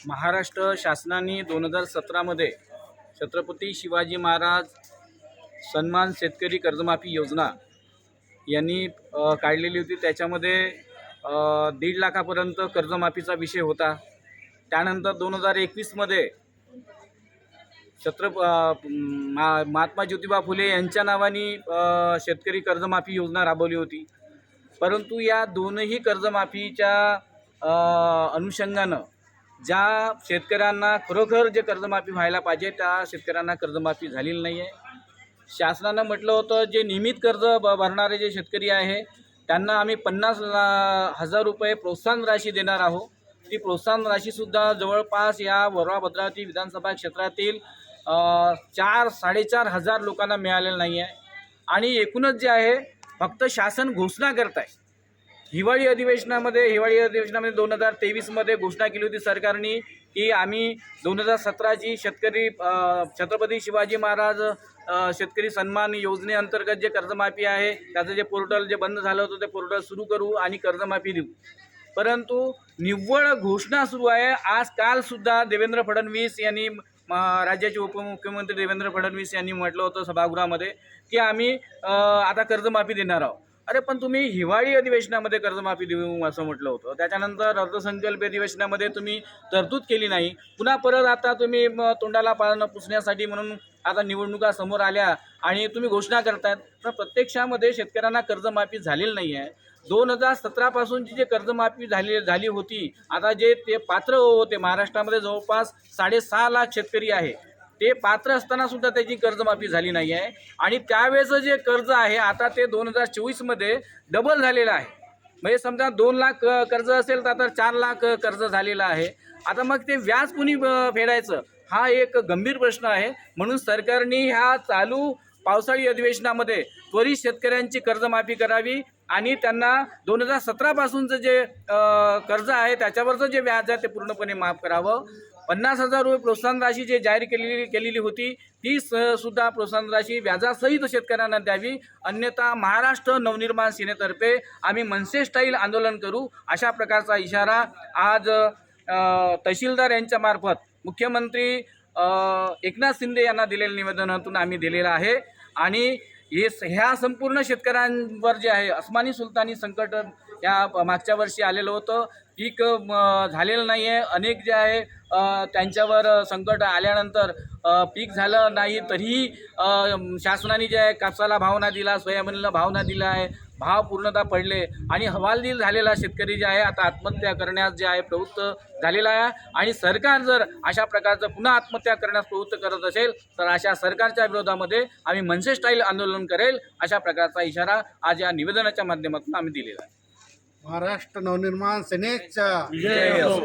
महाराष्ट्र शासनाने दोन हजार सतरामध्ये छत्रपती शिवाजी महाराज सन्मान शेतकरी कर्जमाफी योजना यांनी काढलेली होती. त्याच्यामध्ये दीड लाखापर्यंत कर्जमाफीचा विषय होता. त्यानंतर दोन हजार एकवीसमध्ये छत्रप महात्मा ज्योतिबा फुले यांच्या नावाने शेतकरी कर्जमाफी योजना राबवली होती. परंतु या दोनही कर्जमाफीच्या अनुषंगानं ज्या शेतकऱ्यांना खरोखर जे कर्जमाफी व्हायला पाहिजे त्या शेतकऱ्यांना कर्जमाफी झालेली नाही आहे शासनानं म्हटलं होतं जे नियमित कर्ज ब भरणारे जे शेतकरी आहे त्यांना आम्ही पन्नास ला हजार रुपये प्रोत्साहन राशी देणार आहोत. ती प्रोत्साहन राशीसुद्धा जवळपास या वरवा भद्रावती विधानसभा क्षेत्रातील चार साडेचार हजार लोकांना मिळालेलं नाही आहे आणि एकूणच जे आहे फक्त शासन घोषणा करत आहे हिवाळी अधिवेशनामध्ये हिवाळी अधिवेशनामध्ये दोन हजार तेवीसमध्ये घोषणा केली होती सरकारने की आम्ही दोन हजार सतराची शेतकरी छत्रपती शिवाजी महाराज शेतकरी सन्मान योजनेअंतर्गत जे कर्जमाफी आहे त्याचं जे पोर्टल जे बंद झालं होतं ते पोर्टल सुरू करू आणि कर्जमाफी देऊ. परंतु निव्वळ घोषणा सुरू आहे. आज कालसुद्धा देवेंद्र फडणवीस यांनी राज्याचे उपमुख्यमंत्री देवेंद्र फडणवीस यांनी म्हटलं होतं सभागृहामध्ये की आम्ही आता कर्जमाफी देणार आहोत. अरे पण तुम्ही हिवाळी अधिवेशनामध्ये कर्जमाफी देऊ असं म्हटलं होतं. त्याच्यानंतर अर्थसंकल्प अधिवेशनामध्ये तुम्ही तरतूद केली नाही. पुन्हा परत आता तुम्ही तोंडाला पाळणं पुसण्यासाठी म्हणून आता निवडणुका समोर आल्या आणि तुम्ही घोषणा करतायत. तर प्रत्यक्षामध्ये शेतकऱ्यांना कर्जमाफी झालेली नाही आहे दोन हजार सतरापासूनची जे कर्जमाफी झाली झाली होती आता जे ते पात्र होते महाराष्ट्रामध्ये जवळपास साडेसहा लाख शेतकरी आहे. ते पात्र असताना सुद्धा त्याची कर्जमाफी झाली नाही आहे. आणि त्यावेळेचं जे कर्ज आहे आता ते दोन हजार चोवीसमध्ये डबल झालेलं आहे. म्हणजे समजा दोन लाख कर्ज असेल तर आता चार लाख कर्ज झालेलं आहे. आता मग ते व्याज कुणी फेडायचं? हा एक गंभीर प्रश्न आहे. म्हणून सरकारने ह्या चालू पावसाळी अधिवेशनामध्ये त्वरित शेतकऱ्यांची कर्जमाफी करावी. आणि त्यांना दोन हजार सतरापासूनचं जे कर्ज आहे त्याच्यावरचं जे व्याज आहे ते पूर्णपणे माफ करावं. पन्नास हजार रुपये प्रोत्साहन राशी जे जाहीर केलेली केलेली होती ती स सुद्धा प्रोत्साहन राशी व्याजासहित शेतकऱ्यांना द्यावी. अन्यथा महाराष्ट्र नवनिर्माण सेनेतर्फे आम्ही मनसे स्टाईल आंदोलन करू अशा प्रकारचा इशारा आज तहसीलदार यांच्या मार्फत मुख्यमंत्री एकनाथ शिंदे यांना दिलेल्या निवेदनातून आम्ही दिलेला आहे. आणि हे स- ह्या संपूर्ण शेतकऱ्यांवर जे आहे अस्मानी सुलतानी संकट या मागच्या वर्षी आलेलं होतं. पीक झालेलं नाही आहे अनेक जे आहे त्यांच्यावर संकट आल्यानंतर पीक झालं नाही तरीही शासनाने जे आहे कापसाला भावना दिला सोयाबीनला भावना दिला आहे. भाव पूर्णतः पडले आणि हवालदिल झालेला शेतकरी जे आहे आता आत्महत्या करण्यास जे आहे प्रवृत्त झालेला आहे आणि सरकार जर अशा प्रकारचं पुन्हा आत्महत्या करण्यास प्रवृत्त करत असेल तर अशा सरकारच्या विरोधामध्ये आम्ही मनसे स्टाईल आंदोलन करेल अशा प्रकारचा इशारा आज या निवेदनाच्या माध्यमातून आम्ही दिलेला आहे महाराष्ट्र नवनिर्माण सेनेचा जय असो.